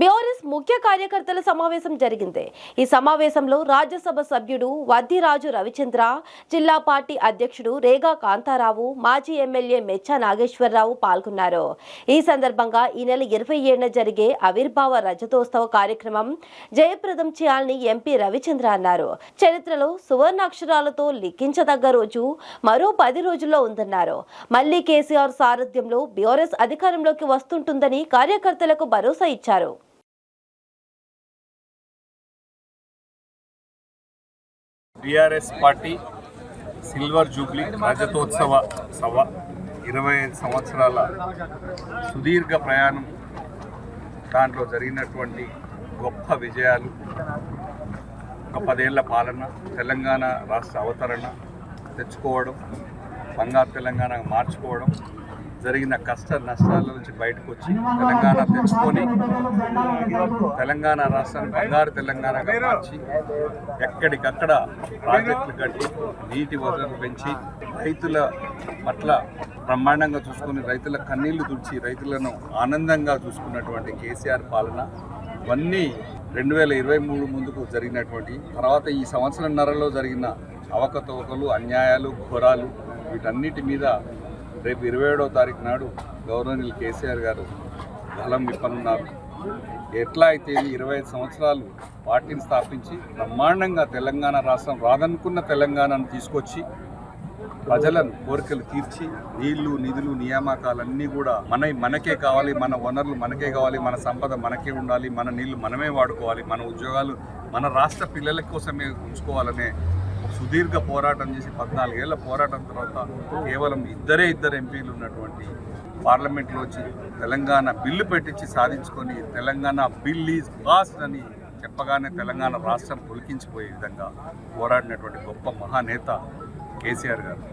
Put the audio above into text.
BRS ముఖ్య కార్యకర్తల సమావేశం జరిగింది. ఈ సమావేశంలో రాజ్యసభ సభ్యుడు వద్దిరాజు రవిచంద్ర జిల్లా పార్టీ అధ్యక్షుడు రేగా కాంతారావు మాజీ ఎమ్మెల్యే మెచ్చా నాగేశ్వరరావు పాల్గొన్నారు. ఈ సందర్భంగా ఈ నెల ఇరవై ఏడున జరిగే ఆవిర్భావ రజతోత్సవ కార్యక్రమం జయప్రదం చేయాలని ఎంపీ రవిచంద్ర అన్నారు. చరిత్రలో సువర్ణాక్షరాలతో లిఖించదగ్గ రోజు మరో పది రోజుల్లో ఉందన్నారు. మళ్ళీ కేసీఆర్ సారథ్యంలో బీఆర్ఎస్ అధికారంలోకి వస్తుంటుందని కార్యకర్తలకు భరోసా ఇచ్చారు. బీఆర్ఎస్ పార్టీ సిల్వర్ జూబ్లీ రజతోత్సవ సభ ఇరవై ఐదు సంవత్సరాల సుదీర్ఘ ప్రయాణం. దాంట్లో జరిగినటువంటి గొప్ప విజయాలు ఒక పదేళ్ళ పాలన తెలంగాణ రాష్ట్ర అవతరణ తెచ్చుకోవడం బంగారు తెలంగాణ మార్చుకోవడం జరిగిన కష్ట నష్టాల నుంచి బయటకు వచ్చి తెలంగాణ తెచ్చుకొని తెలంగాణ రాష్ట్రాన్ని బంగారు తెలంగాణగా మార్చి ఎక్కడికక్కడ ప్రాజెక్టులు కట్టి నీటి వనరులు పెంచి రైతుల పట్ల బ్రహ్మాండంగా చూసుకుని రైతుల కన్నీళ్ళు తుడిచి రైతులను ఆనందంగా చూసుకున్నటువంటి కేసీఆర్ పాలన ఇవన్నీ రెండు వేల ఇరవై మూడు ముందుకు జరిగినటువంటి తర్వాత ఈ సంవత్సరంన్నరలో జరిగిన అవకతవకలు అన్యాయాలు ఘోరాలు వీటన్నిటి మీద రేపు ఇరవై ఏడవ తారీఖు నాడు గవర్నర్ కేసీఆర్ గారు బలం విప్పనున్నారు. ఎట్లా అయితే ఇరవై ఐదు సంవత్సరాలు పార్టీని స్థాపించి బ్రహ్మాండంగా తెలంగాణ రాష్ట్రం రాదనుకున్న తెలంగాణను తీసుకొచ్చి ప్రజలను కోరికలు తీర్చి నీళ్ళు నిధులు నియామకాలన్నీ కూడా మన మనకే కావాలి మన వనరులు మనకే కావాలి మన సంపద మనకే ఉండాలి మన నీళ్ళు మనమే వాడుకోవాలి మన ఉద్యోగాలు మన రాష్ట్ర పిల్లల కోసమే ఉంచుకోవాలనే సుదీర్ఘ పోరాటం చేసి పద్నాలుగేళ్ళ పోరాటం తర్వాత కేవలం ఇద్దరే ఇద్దరు ఎంపీలు ఉన్నటువంటి పార్లమెంట్లో వచ్చి తెలంగాణ బిల్లు పెట్టించి సాధించుకొని తెలంగాణ బిల్ ఈజ్ పాస్ అని చెప్పగానే తెలంగాణ రాష్ట్రం పులికించిపోయే విధంగా పోరాడినటువంటి గొప్ప మహానేత కేసీఆర్ గారు.